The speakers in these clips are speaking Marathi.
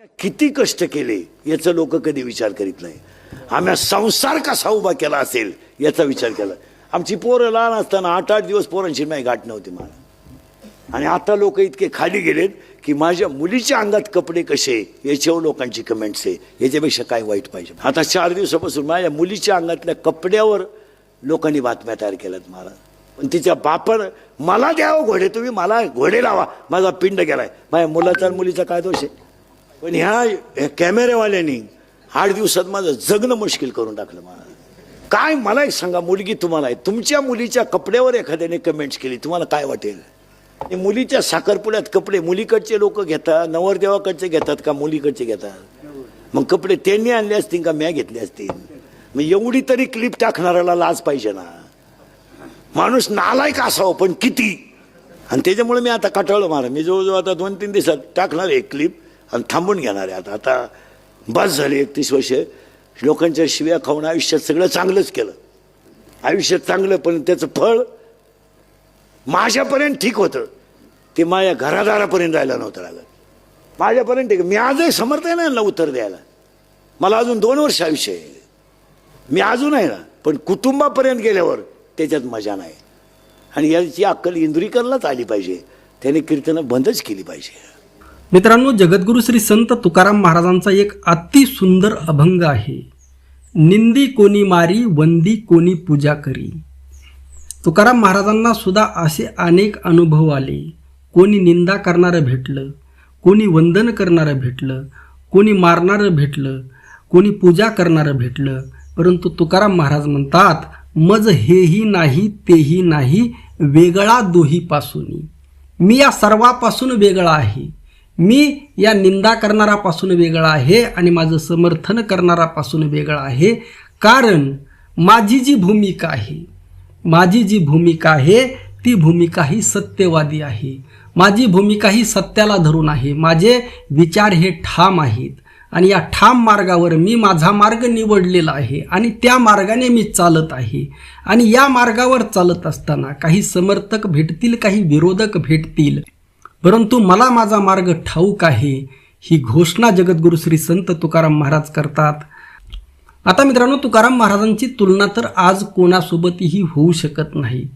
किती कष्ट केले याचा लोक कधी विचार करीत नाही. आम्ही संसार कसा उभा केला असेल याचा विचार केला. आमची पोरं लहान असताना आठ आठ दिवस पोरांची नाही गाठ नव्हती मला आणि आता लोक इतके खाली गेलेत की माझ्या मुलीच्या अंगात कपडे कसे याच्यावर लोकांची कमेंट्स आहे. याच्यापेक्षा काय वाईट पाहिजे? आता चार दिवसापासून माझ्या मुलीच्या अंगातल्या कपड्यावर लोकांनी बातम्या तयार केल्यात मला पण तिच्या बापर मला द्यावं घोडे तुम्ही मला घोडे लावा. माझा पिंड गेलाय. माझ्या मुलाचा आणि मुलीचा काय दोष आहे? पण ह्या ह्या कॅमेरेवाल्यांनी आठ दिवसात माझं जगणं मुश्किल करून टाकलं मला. काय मला एक सांगा मुलगी तुम्हाला आहे. तुमच्या मुलीच्या कपड्यावर एखाद्याने कमेंट्स केली तुम्हाला काय वाटेल? मुलीच्या साखरपुड्यात कपडे मुलीकडचे लोक घेतात नवरदेवाकडचे घेतात का मुलीकडचे घेतात? मग कपडे त्यांनी आणले असतील का म्या घेतले असतील? मग एवढी तरी क्लिप टाकणाऱ्याला लाज पाहिजे ना. माणूस नालायक असावं पण किती? आणि त्याच्यामुळे मी आता कटाळलं मला मी जवळजवळ आता दोन तीन दिवसात टाकणार आहे क्लिप आणि थांबून घेणार आहे आता. आता बस झाले एकतीस वर्ष. लोकांच्या शिव्या खाऊन आयुष्यात सगळं चांगलंच केलं. आयुष्यात चांगलं पण त्याचं फळ माझ्यापर्यंत ठीक होतं. ते माझ्या घरादारापर्यंत जायला नव्हतं लागत माझ्यापर्यंत ठीक मी आजही समर्थ आहे ना यांना उत्तर द्यायला. मला अजून दोन वर्ष आयुष्य आहे. मी अजून आहे ना पण कुटुंबापर्यंत गेल्यावर त्याच्यात मजा नाही. आणि याची अक्कल इंद्रिकरलाच आली पाहिजे. त्याने कीर्तनं बंदच केली पाहिजे. मित्रांनो जगद्गुरु श्री संत तुकाराम महाराजांचा एक अति सुंदर अभंग आहे. निंदी कोणी मारी वंदी कोणी पूजा करी. तुकाराम महाराजांना सुद्धा असे अनेक अनुभव आले. कोणी निंदा करणारं भेटलं कोणी वंदन करणारं भेटलं कोणी मारणारं भेटलं कोणी पूजा करणारं भेटलं. परंतु तुकाराम महाराज म्हणतात मज हेही नाही तेही नाही वेगळा दोहीपासून. मी या सर्वापासून वेगळा आहे. मी या निंदा करणारापासून वेगळा आहे आणि माझं समर्थन करणारापासून वेगळा आहे. कारण माझी जी भूमिका आहे माझी जी भूमिका आहे ती भूमिका ही सत्यवादी आहे. माझी भूमिका ही सत्याला धरून आहे. माझे विचार हे ठाम आहेत. आणि या ठाम मार्गावर मी माझा मार्ग निवडलेला आहे आणि त्या मार्गाने मी चालत आहे. आणि या मार्गावर चालत असताना काही समर्थक भेटतील काही विरोधक भेटतील. परंतु मला माझा मार्ग ठाऊक आहे ही घोषणा जगद्गुरु श्री संत तुकाराम महाराज करतात. आता मित्रांनो तुकाराम महाराजांची तुलना तर आज कोणासोबतही होऊ शकत नाही.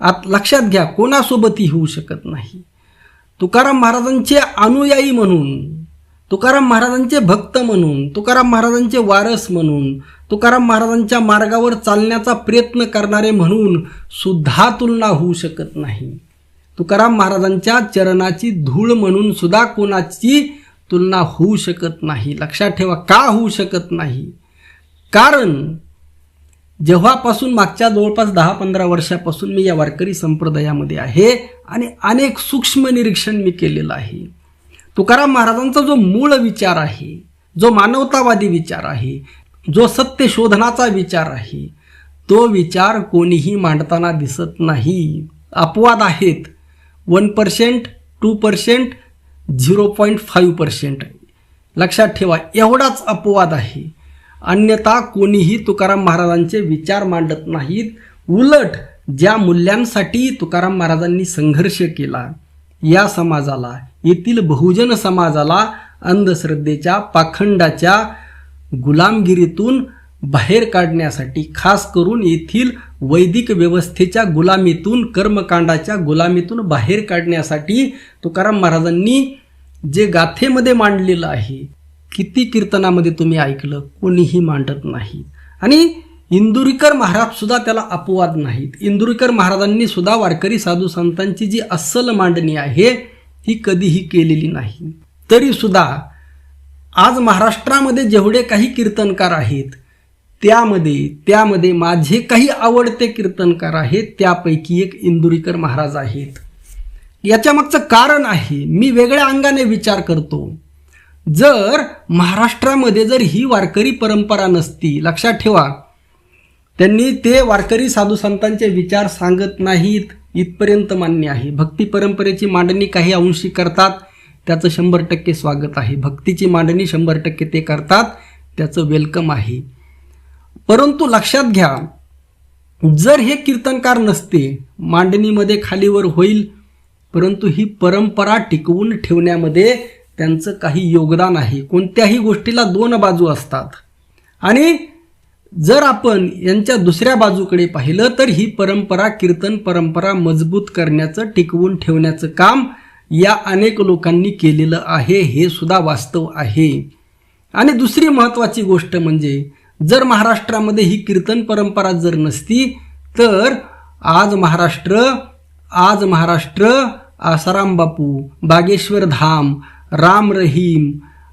आत लक्षात घ्या कोणासोबतही होऊ शकत नाही. तुकाराम महाराजांचे अनुयायी म्हणून तुकाराम महाराजांचे भक्त म्हणून तुकाराम महाराजांचे वारस म्हणून तुकाराम महाराजांच्या मार्गावर चालण्याचा प्रयत्न करणारे म्हणून सुद्धा तुलना होऊ शकत नाही. तुकाराम महाराजांच्या चरणाची धूळ म्हणून सुद्धा कोणाची तुलना होऊ शकत नाही. लक्षात ठेवा का होऊ शकत नाही? कारण जेव्हापासून मागच्या जवळपास दहा पंधरा वर्षापासून मी या वारकरी संप्रदायामध्ये आहे आणि अनेक सूक्ष्म निरीक्षण मी केलेलं आहे. तुकाराम महाराजांचा जो मूळ विचार आहे जो मानवतावादी विचार आहे जो सत्य शोधनाचा विचार आहे तो विचार कोणीही मांडताना दिसत नाही. अपवाद आहेत. One percent two percent zero point five percent. लक्षात ठेवा एवढाच अपवाद आहे. अन्यथा कोणीही तुकाराम महाराजांचे विचार मांडत नाहीत. उलट ज्या मूल्यांसाठी तुकाराम महाराजांनी संघर्ष केला या समाजाला येथील बहुजन समाजाला अंधश्रद्धेच्या पाखंडाच्या गुलामगिरीतून बाहेर काढण्यासाठी खास करून येथील वैदिक व्यवस्थेच्या गुलामीतून कर्मकांडाच्या गुलामीतून बाहेर काढण्यासाठी तुकाराम महाराजांनी जे गाथेमध्ये मांडलेलं आहे किती कीर्तनामध्ये तुम्ही ऐकलं कोणीही मांडत नाही. आणि इंदुरीकर महाराज सुद्धा त्याला अपवाद नाहीत. इंदुरीकर महाराजांनी सुद्धा वारकरी साधू संतांची जी अस्सल मांडणी आहे ही कधीही केलेली नाही. तरी सुद्धा आज महाराष्ट्रामध्ये जेवढे काही कीर्तनकार आहेत त्यामध्ये त्यामध्ये माझे काही आवडते कीर्तनकार आहेत त्यापैकी एक इंदुरीकर महाराज आहेत. याच्या मागचं कारण आहे मी वेगळ्या अंगाने विचार करतो. जर महाराष्ट्रामध्ये जर ही वारकरी परंपरा नसती लक्षात ठेवा त्यांनी ते वारकरी साधू संतांचे विचार सांगत नाहीत इथपर्यंत मान्य आहे. भक्ती परंपरेची मांडणी काही अंशी करतात त्याचं शंभर टक्के स्वागत आहे. भक्तीची मांडणी शंभर टक्के ते करतात त्याचं वेलकम आहे. परंतु लक्षात घ्या जर हे कीर्तनकार नसते मांडणीमध्ये खालीवर होईल परंतु ही परंपरा टिकवून ठेवण्यामध्ये त्यांचं काही योगदान आहे. कोणत्याही गोष्टीला दोन बाजू असतात. आणि जर आपण यांच्या दुसऱ्या बाजूकडे पाहिलं तर ही परंपरा कीर्तन परंपरा मजबूत करण्याचं टिकवून ठेवण्याचं काम या अनेक लोकांनी केलेलं आहे. हे सुद्धा वास्तव आहे. आणि दुसरी महत्त्वाची गोष्ट म्हणजे जर महाराष्ट्रामध्ये ही कीर्तन परंपरा जर नसती तर आज महाराष्ट्र आज महाराष्ट्र आसाराम बापू बागेश्वर धाम राम रहीम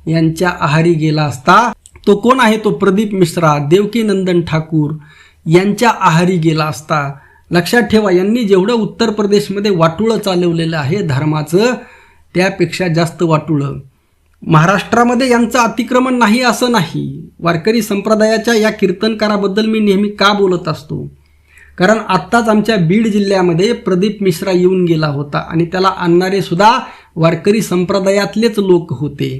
यांच्या आहारी गेला असता तो कोण आहे? तो प्रदीप मिश्रा देवकी नंदन ठाकूर यांच्या आहारी गेला असता. लक्षात ठेवा यांनी जेवढं उत्तर प्रदेशमध्ये वाटुळं चालवलेलं आहे धर्माचं त्यापेक्षा जास्त वाटुळं. महाराष्ट्रामध्ये यांचं अतिक्रमण नाही असं नाही. वारकरी संप्रदायाच्या या कीर्तनकाराबद्दल मी नेहमी का बोलत असतो? कारण आत्ताच आमच्या बीड जिल्ह्यामध्ये प्रदीप मिश्रा येऊन गेला होता आणि त्याला आणणारे सुद्धा वारकरी संप्रदायातलेच लोक होते.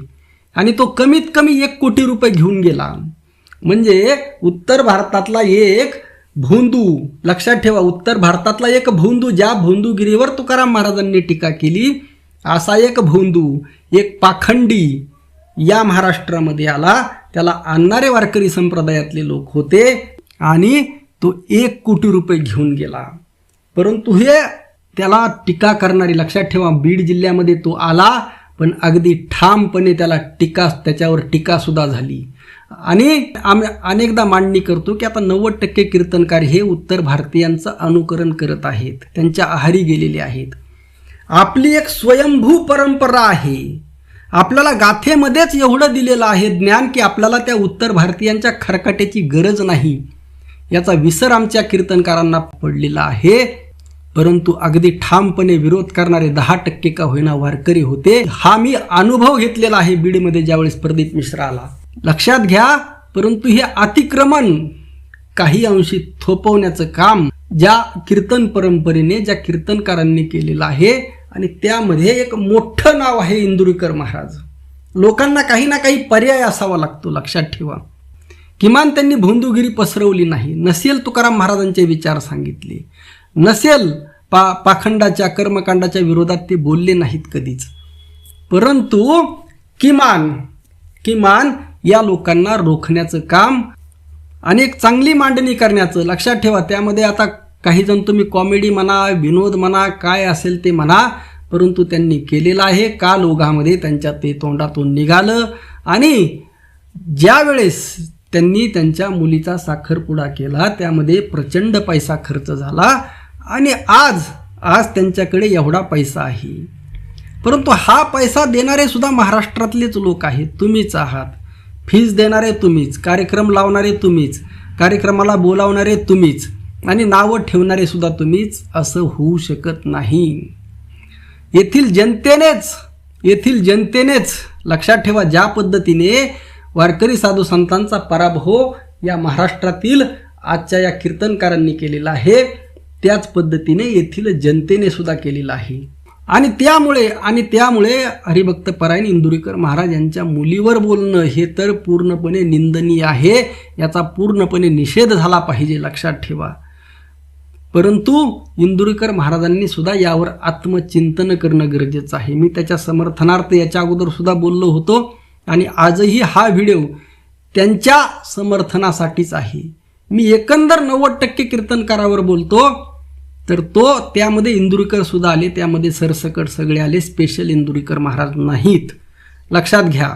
आणि तो कमीत कमी एक कोटी रुपये घेऊन गेला. म्हणजे उत्तर भारतातला एक भोंदू लक्षात ठेवा उत्तर भारतातला एक भोंदू ज्या भोंदूगिरीवर तुकाराम महाराजांनी टीका केली असा एक भोंदू एक पाखंडी या महाराष्ट्रामध्ये आला. त्याला आणणारे वारकरी संप्रदायातले लोक होते आणि तो एक कोटी रुपये घेऊन गेला. परंतु हे त्याला टीका करणारी लक्षात ठेवा बीड जिल्ह्यामध्ये तो आला पण अगदी ठामपणे त्याला टीका त्याच्यावर टीकासुद्धा झाली. आणि आम्ही अनेकदा मांडणी करतो की आता नव्वद टक्के कीर्तनकार हे उत्तर भारतीयांचं अनुकरण करत आहेत त्यांच्या आहारी गेलेले आहेत. आपली एक स्वयंभू परंपरा आहे. आपल्याला गाथेमध्येच एवढं दिलेलं आहे ज्ञान की आपल्याला त्या उत्तर भारतीयांच्या खरकाट्याची गरज नाही. याचा विसर आमच्या कीर्तनकारांना पडलेला आहे. परंतु अगदी ठामपणे विरोध करणारे दहा टक्के का होईना वारकरी होते. हा मी अनुभव घेतलेला आहे बीडमध्ये ज्यावेळेस प्रदीप मिश्रा आला लक्षात घ्या परंतु हे अतिक्रमण काही अंशी थोपवण्याचं काम ज्या कीर्तन परंपरेने ज्या कीर्तनकारांनी केलेलं आहे आणि त्यामध्ये एक मोठं नाव आहे इंदुरीकर महाराज. लोकांना काही ना काही पर्याय असावा लागतो लक्षात ठेवा. किमान त्यांनी भोंदूगिरी पसरवली नाही. नसेल तुकाराम महाराजांचे विचार सांगितले. नसेल पा पाखंडाच्या कर्मकांडाच्या विरोधात ते बोलले नाहीत कधीच. परंतु किमान किमान या लोकांना रोखण्याचं काम आणि एक चांगली मांडणी करण्याचं लक्षात ठेवा त्यामध्ये आता काही जण तुम्ही कॉमेडी म्हणा विनोद म्हणा काय असेल ते म्हणा परंतु त्यांनी केलेलं आहे. काल ओघामध्ये त्यांच्या ते तोंडातून निघालं आणि ज्यावेळेस त्यांनी त्यांच्या मुलीचा साखरपुडा केला त्यामध्ये प्रचंड पैसा खर्च झाला आणि आज आज त्यांच्याकडे एवढा पैसा आहे. परंतु हा पैसा देणारे सुद्धा महाराष्ट्रातलेच लोक आहेत. तुम्हीच आहात. फीज देणारे तुम्हीच. कार्यक्रम लावणारे तुम्हीच. कार्यक्रमाला बोलावणारे तुम्हीच. आणि नावं ठेवणारे सुद्धा तुम्हीच असं होऊ शकत नाही. येथील जनतेनेच येथील जनतेनेच लक्षात ठेवा ज्या पद्धतीने वारकरी साधू संतांचा पराभव या महाराष्ट्रातील आजच्या या कीर्तनकारांनी केलेला आहे त्याच पद्धतीने येथील जनतेने सुद्धा केलेला आहे. आणि त्यामुळे आणि त्यामुळे हरिभक्त परायण इंदुरीकर महाराज यांच्या मुलीवर बोलणं हे तर पूर्णपणे निंदनीय आहे याचा पूर्णपणे निषेध झाला पाहिजे लक्षात ठेवा. परंतु इंदुरीकर महाराजांनी सुद्धा यावर आत्मचिंतन करणं गरजेचं आहे. मी त्याच्या समर्थनार्थ याच्या अगोदर सुद्धा बोललो होतो आणि आजही हा व्हिडिओ त्यांच्या समर्थनासाठीच आहे. मी एकंदर नव्वद टक्के कीर्तनकारावर बोलतो तर तो त्यामध्ये इंदुरीकर सुद्धा आले त्यामध्ये सरसकट सगळे आले स्पेशल इंदुरीकर महाराज नाहीत. लक्षात घ्या.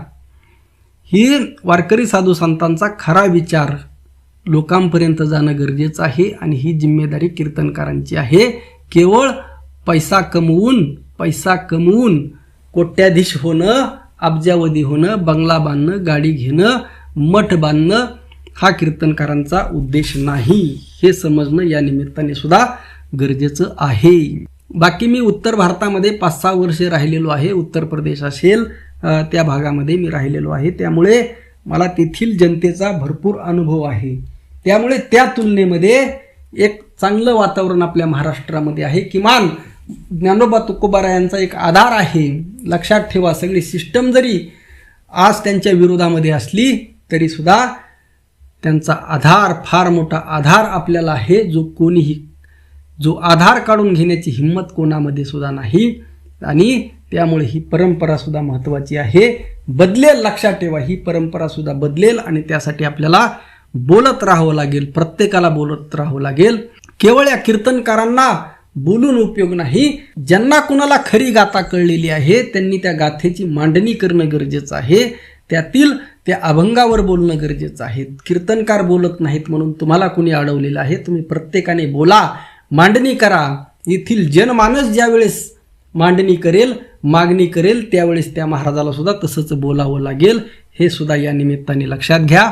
ही वारकरी साधू संतांचा खरा विचार लोकांपर्यंत जाणं गरजेचं आहे आणि ही जिम्मेदारी कीर्तनकारांची आहे. केवळ पैसा कमवून पैसा कमवून कोट्याधीश होणं अब्जावधी होणं बंगला बांधणं गाडी घेणं मठ बांधणं हा कीर्तनकारांचा उद्देश नाही. हे समजणं या निमित्ताने सुद्धा गरजेचं आहे. बाकी मी उत्तर भारतामध्ये पाच सहा वर्षे राहिलेलो आहे. उत्तर प्रदेश असेल त्या भागामध्ये मी राहिलेलो आहे. त्यामुळे मला तेथील जनतेचा भरपूर अनुभव आहे. त्यामुळे त्या तुलनेमध्ये एक चांगलं वातावरण आपल्या महाराष्ट्रामध्ये आहे. किमान ज्ञानोबा तुकोबारा यांचा एक आधार आहे. लक्षात ठेवा सगळी सिस्टम जरी आज त्यांच्या विरोधामध्ये असली तरी सुद्धा त्यांचा आधार फार मोठा आधार आपल्याला आहे. जो कोणीही जो आधार काढून घेण्याची हिंमत कोणामध्ये सुद्धा नाही. आणि त्यामुळे ही परंपरा सुद्धा आहे. बदलेल लक्षात ठेवा ही परंपरा सुद्धा बदलेल आणि त्यासाठी आपल्याला बोलत राहावं लागेल प्रत्येकाला बोलत राहावं लागेल. केवळ या कीर्तनकारांना बोलून उपयोग नाही ज्यांना कुणाला खरी गाथा कळलेली आहे त्यांनी त्या गाथेची मांडणी करणं गरजेचं आहे. त्यातील त्या अभंगावर बोलणं गरजेचं आहे. कीर्तनकार बोलत नाहीत म्हणून तुम्हाला कुणी अडवलेलं आहे तुम्ही प्रत्येकाने बोला. मांडणी करा. येथील जनमानस ज्यावेळेस मांडणी करेल मागणी करेल त्यावेळेस त्या महाराजाला सुद्धा तसंच बोलावं लागेल. हे सुद्धा या निमित्ताने लक्षात घ्या.